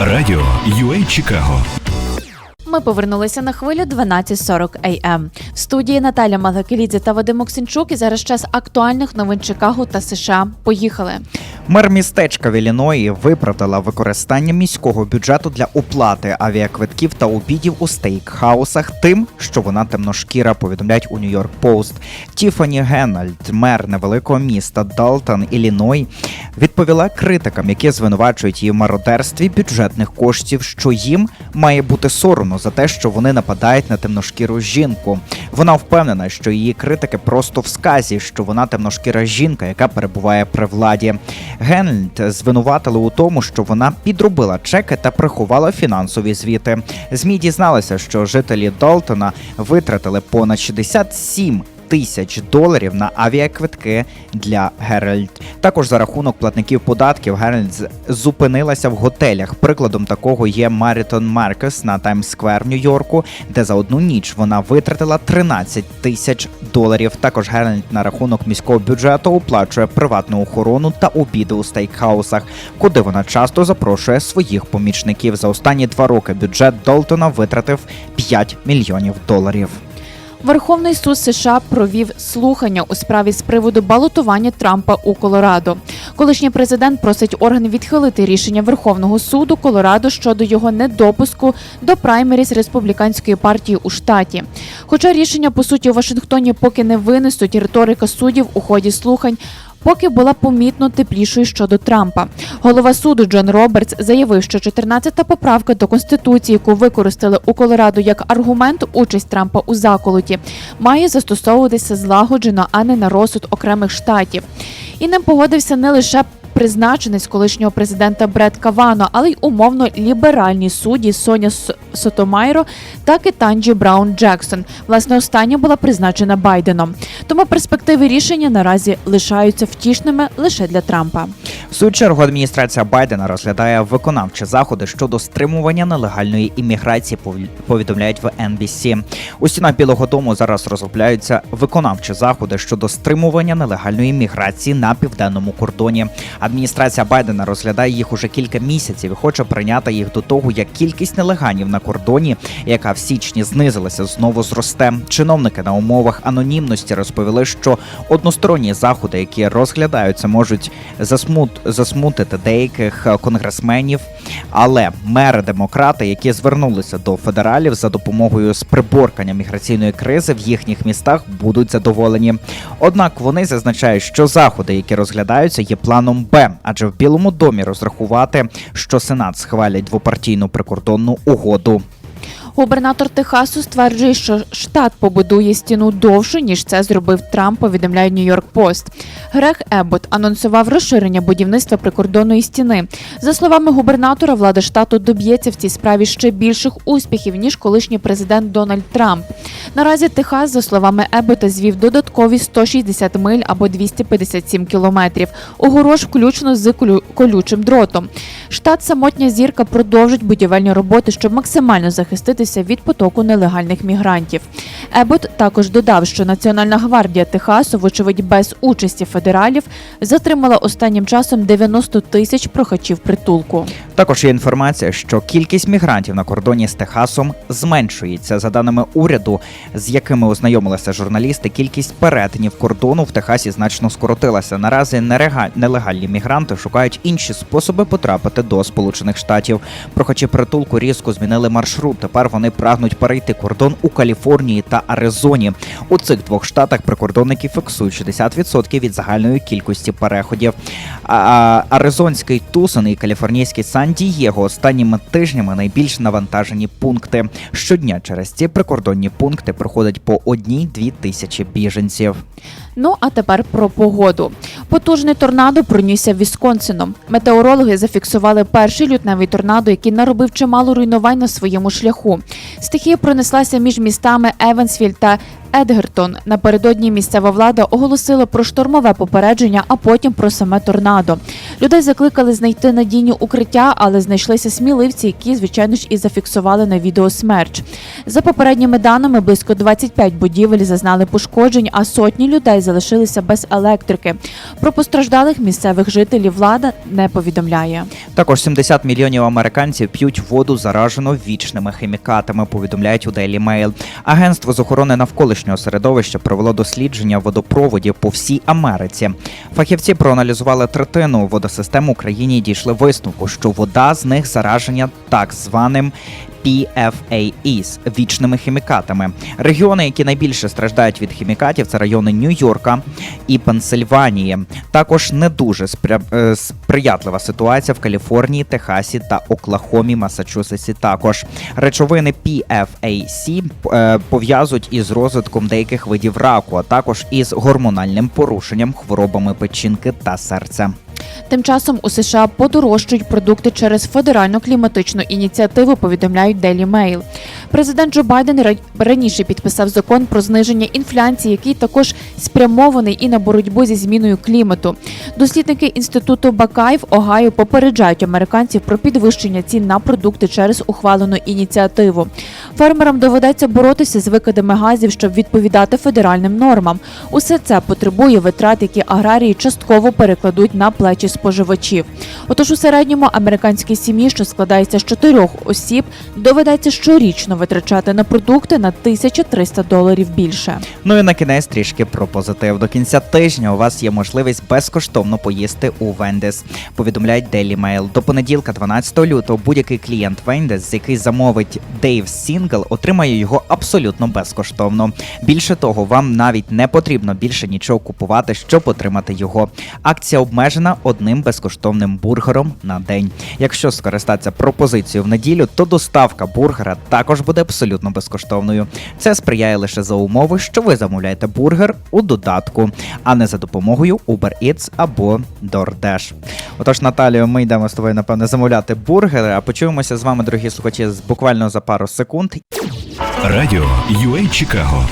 Радіо UA Чикаго. Ми повернулися на хвилю 12.40 АМ. В студії Наталя Малакелідзе та Вадим Оксенчук і зараз час актуальних новин Чикаго та США. Поїхали. Мер містечка в Ілліної виправдала використання міського бюджету для оплати авіаквитків та обідів у стейкхаусах тим, що вона темношкіра, повідомляють у Нью-Йорк Пост. Тіфані Генальд, мер невеликого міста Далтон, Ілліной, відповіла критикам, які звинувачують її в мародерстві бюджетних коштів, що їм має бути соромно за те, що вони нападають на темношкіру жінку. Вона впевнена, що її критики просто в сказі, що вона темношкіра жінка, яка перебуває при владі. Генльд звинуватили у тому, що вона підробила чеки та приховала фінансові звіти. Змі дізналися, що жителі Далтона витратили понад 67 Тисяч доларів на авіаквитки для Геральд. Також за рахунок платників податків Геральд зупинилася в готелях. Прикладом такого є Марітон Маркес на Таймс-сквер в Нью-Йорку, де за одну ніч вона витратила 13 тисяч доларів. Також Геральд на рахунок міського бюджету оплачує приватну охорону та обіди у стейкхаусах, куди вона часто запрошує своїх помічників. За останні два роки бюджет Долтона витратив 5 мільйонів доларів. Верховний суд США провів слухання у справі з приводу балотування Трампа у Колорадо. Колишній президент просить орган відхилити рішення Верховного суду Колорадо щодо його недопуску до праймеріз республіканської партії у штаті. Хоча рішення по суті у Вашингтоні поки не винесуть, риторика суддів у ході слухань. Поки була помітно теплішою щодо Трампа. Голова суду Джон Робертс заявив, що 14-та поправка до конституції, яку використали у Колорадо як аргумент участь Трампа у заколоті, має застосовуватися злагоджено, а не на розсуд окремих штатів. І ним погодився не лише призначенець колишнього президента Бред Кавано, але й умовно ліберальні судді Соня Сотомайро та Кетанджі Браун Джексон. Власне, остання була призначена Байденом. Тому перспективи рішення наразі лишаються втішними лише для Трампа. В свою чергу адміністрація Байдена розглядає виконавчі заходи щодо стримування нелегальної імміграції. пові- Повідомляють в NBC. У стінах Білого Дому зараз розробляються виконавчі заходи щодо стримування нелегальної імміграції на південному кордоні. Адміністрація Байдена розглядає їх уже кілька місяців і хоче прийняти їх до того, як кількість нелеганів на кордоні, яка в січні знизилася, знову зросте. Чиновники на умовах анонімності розповіли, що односторонні заходи, які розглядаються, можуть засмут засмутити деяких конгресменів. Але мери демократи, які звернулися до федералів за допомогою з приборкання міграційної кризи в їхніх містах, будуть задоволені. Однак вони зазначають, що заходи, які розглядаються, є планом адже в Білому домі розрахувати, що Сенат схвалять двопартійну прикордонну угоду. Губернатор Техасу стверджує, що штат побудує стіну довше, ніж це зробив Трамп. Повідомляє Нью-Йорк Пост. Грег Еббот анонсував розширення будівництва прикордонної стіни. За словами губернатора, влада штату доб'ється в цій справі ще більших успіхів ніж колишній президент Дональд Трамп. Наразі Техас, за словами Еббота, звів додаткові 160 миль або 257 кілометрів. Огорож включно з колючим дротом. Штат самотня зірка продовжить будівельні роботи, щоб максимально захиститися від потоку нелегальних мігрантів. Ебот також додав, що Національна гвардія Техасу, вочевидь без участі федералів, затримала останнім часом 90 тисяч прохачів притулку. Також є інформація, що кількість мігрантів на кордоні з Техасом зменшується. За даними уряду, з якими ознайомилися журналісти, кількість перетинів кордону в Техасі значно скоротилася. Наразі нелегальні мігранти шукають інші способи потрапити до Сполучених Штатів. Прохачі притулку різко змінили маршрут. Тепер вони прагнуть перейти кордон у Каліфорнії та Аризоні. У цих двох штатах прикордонники фіксують 60% від загальної кількості переходів. А Аризонський Тусон і каліфорнійський Сан-Дієго останніми тижнями найбільш навантажені пункти. Щодня через ці прикордонні пункти проходить по одній-дві тисячі біженців. Ну а тепер про погоду. Потужний торнадо пронісся Вісконсином. Метеорологи зафіксували перший лютневий торнадо, який наробив чимало руйнувань на своєму шляху. Стихія пронеслася між містами Евансвіль та Едгертон. Напередодні місцева влада оголосила про штормове попередження, а потім про саме торнадо. Людей закликали знайти надійні укриття, але знайшлися сміливці, які, звичайно ж, і зафіксували на відео смерч. За попередніми даними, близько 25 будівель зазнали пошкоджень, а сотні людей залишилися без електрики. Про постраждалих місцевих жителів влада не повідомляє. Також 70 мільйонів американців п'ють воду заражену вічними хімікатами. Повідомляють у Daily Mail. Агентство з охорони навколишнього середовища провело дослідження водопроводів по всій Америці. Фахівці проаналізували третину водосистем в Україні і дійшли висновку, що вода з них зараження так званим. PFAS – вічними хімікатами. Регіони, які найбільше страждають від хімікатів, це райони Нью-Йорка і Пенсильванії. Також не дуже спря... е, сприятлива ситуація в Каліфорнії, Техасі та Оклахомі, Масачусетсі. Також речовини PFAC е, пов'язують із розвитком деяких видів раку, а також із гормональним порушенням, хворобами печінки та серця. Тим часом у США подорожчують продукти через федеральну кліматичну ініціативу. Повідомляють Daily Mail. Президент Джо Байден раніше підписав закон про зниження інфляції, який також спрямований і на боротьбу зі зміною клімату. Дослідники інституту Бакай в Огайо попереджають американців про підвищення цін на продукти через ухвалену ініціативу. Фермерам доведеться боротися з викидами газів, щоб відповідати федеральним нормам. Усе це потребує витрат, які аграрії частково перекладуть на плечі споживачів. Отож, у середньому американській сім'ї, що складається з чотирьох осіб, доведеться щорічно витрачати на продукти на 1300 доларів більше. Ну і на кінець трішки про позитив. До кінця тижня у вас є можливість безкоштовно поїсти у Вендес. Повідомляють Daily Mail. До понеділка, 12 лютого, будь-який клієнт Вендес, який замовить Dave's Single, отримає його абсолютно безкоштовно. Більше того, вам навіть не потрібно більше нічого купувати, щоб отримати його. Акція обмежена одним безкоштовним бургером на день. Якщо скористатися пропозицією в неділю, то доставка бургера також буде абсолютно безкоштовною. Це сприяє лише за умови, що ви замовляєте бургер у додатку, а не за допомогою Uber Eats або DoorDash. Отож, Наталію, ми йдемо з тобою, напевне, замовляти бургери, а почуємося з вами, дорогі слухачі, буквально за пару секунд. Радіо UA Чикаго